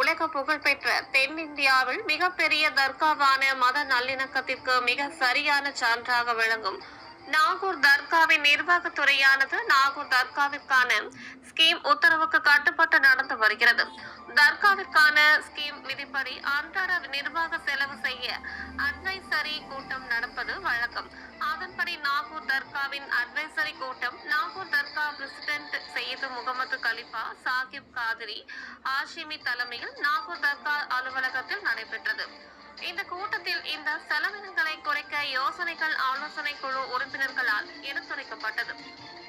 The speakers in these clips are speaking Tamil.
உலக புகழ்பெற்ற தென்னிந்தியாவில் மிகப்பெரிய தர்காவான மத நல்லிணக்கத்திற்கு மிக சரியான சான்றாக விளங்கும். நாகூர் தர்காவின் நிர்வாகத்துறையானது நாகூர் தர்காவிற்கான ஸ்கீம் உத்தரவுக்கு கட்டுப்பட்டு நடந்து வருகிறது. தர்காவிற்கான ஸ்கீம் விதிப்படி அன்றாட நிர்வாக செலவு செய்ய அட்வைசரி கூட்டம் நடப்பது வழக்கம். அதன்படி நாகூர் தர்காவின் அட்வைசரி கூட்டம் நாகூர் தர்கா பிரசிடென்ட் சையது முகமது கலிஃபா சாகிப் காதிரி ஆஷிமி தலைமையில் நாகூர் தர்கா அலுவலகத்தில் நடைபெற்றது. இந்த கூட்டத்தில் இந்த செலவினங்களை குறைக்க யோசனைகள் ஆலோசனை குழு உறுப்பினர்களால் எடுத்துரைக்கப்பட்டது.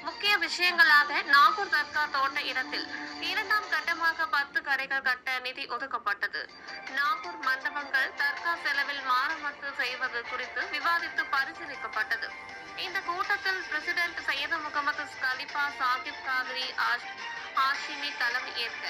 முக்கிய விஷயங்களாக நாகூர் தர்கா தோட்ட இடத்தில் இரண்டாம் கட்டமாக பத்து கடைகள் கட்ட நிதி ஒதுக்கப்பட்டது. நாகூர் மண்டபங்கள் தர்கா செலவில் மாறமத்து செய்வது குறித்து விவாதித்து பரிசீலிக்கப்பட்டது. இந்த கூட்டத்தில் பிரசிடென்ட் சையது முகமது கலிஃபா சாகிப் காதிரி ஹாஷிமி தலைமை ஏற்க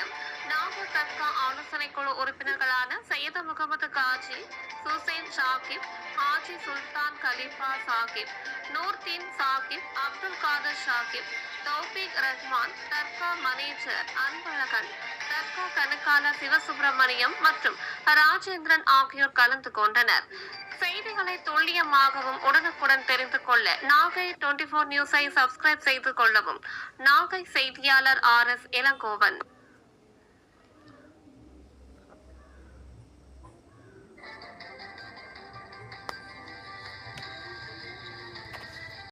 நாகூர் தர்கா ஆலோசனை குழு உறுப்பினர்களான சையது முகமது காஜி சுசைன் ஷாகிப் ஹாஜி சுல்தான் கலீஃபா சாகிப் நூர்தீன் சாகிப் அப்துல் காதர் ஷாகிப் தௌபிக் ரஹ்மான் தர்கா மனேஜர் அன்பழகன் தர்கா கணக்காளர் சிவசுப்பிரமணியம் மற்றும் ராஜேந்திரன் ஆகியோர் கலந்து கொண்டனர். செய்திகளை துல்லியமாகவும் உடனுக்குடன் தெரிந்து கொள்ள நாகை டுவெண்டி ஃபோர் நியூஸை சப்ஸ்கிரைப் செய்து கொள்ளவும். நாகை செய்தியாளர் ஆர் எஸ் இளங்கோவன்.